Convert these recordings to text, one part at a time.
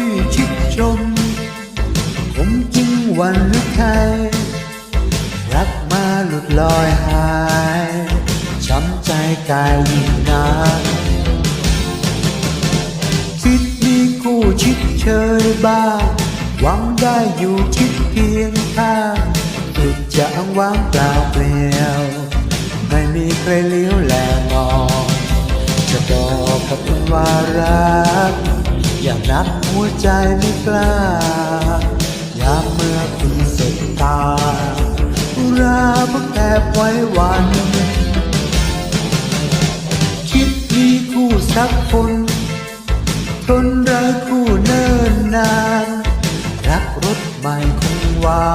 ชื่อชื่นชม ผมจึงวันลุกไทรักมาหลุดลอยหาย ช้ำใจกายวิาณคิดมีคู่ชิดเชยบ้างหวังได้อยู่ชิดเพียงข้างสุดจะอ้างว้างเปล่าเปลี่ยว ไม่มีใครเลี้ยวแลมองจะบอกกับคุณว่ารัก รักหัวใจไม่กล้ายามเมื่อคุณเสบตาราบผงแอบไว้วัน คิดมีคู่สักคนทนรักคู่เนิ่นนาน รักรถใหม่คงวา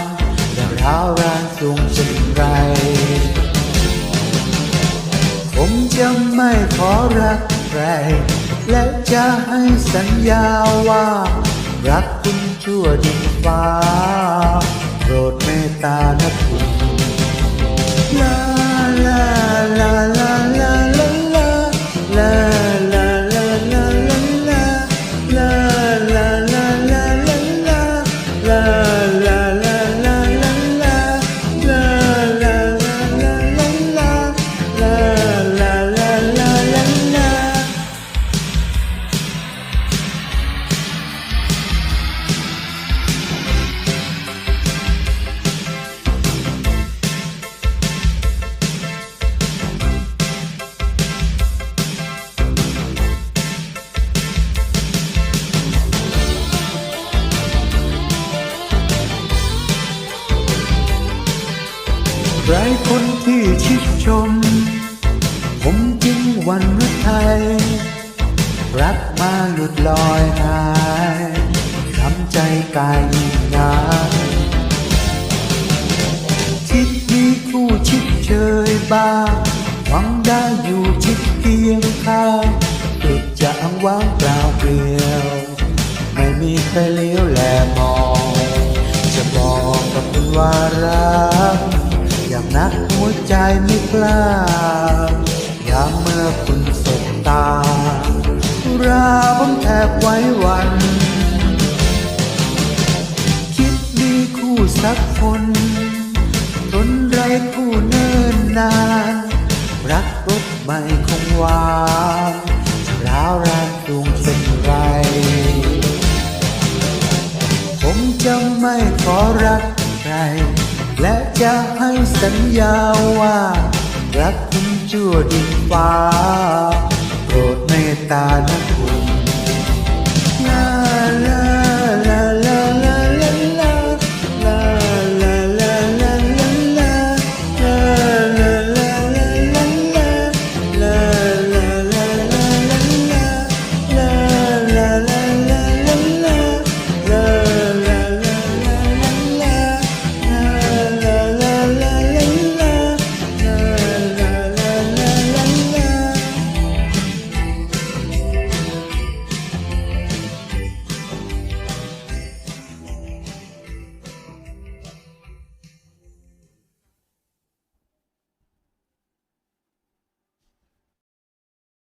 นแต่ร้าวรานสูงเช่นไรผมจะไม่ขอรักใคร และจะให้สัญญาว่า รักคุณชั่วดินฟ้า โปรดเมตตานะคุณ ใครคนที่ชิดชม ผมจึงวันฤทัยรักมาหลุดลอยหายทำใจกายยิ่งนานชิดมีคู่ชิดเชยบ้างหวังได้อยู่ชิดเพียงข้างเกิดจะอ้างว้างเปล่าเปลี่ยว ไม่มีใครเลี้ยวแลมอง จะบอกกับคุณว่ารัก อย่างนักหัวใจไม่กล้ายามเมื่อคุณสบตา ราผมแทบไว้วัน คิดมีคู่สักคนทนไรคู่เนิ่นนาน รักรบไม่คงวางร้าวรานดวงเช่นไร ผมจะไม่ขอรักใคร และจะให้สัญญาว่า รักคุณชั่วดินฟ้าโปรดเมตตานะ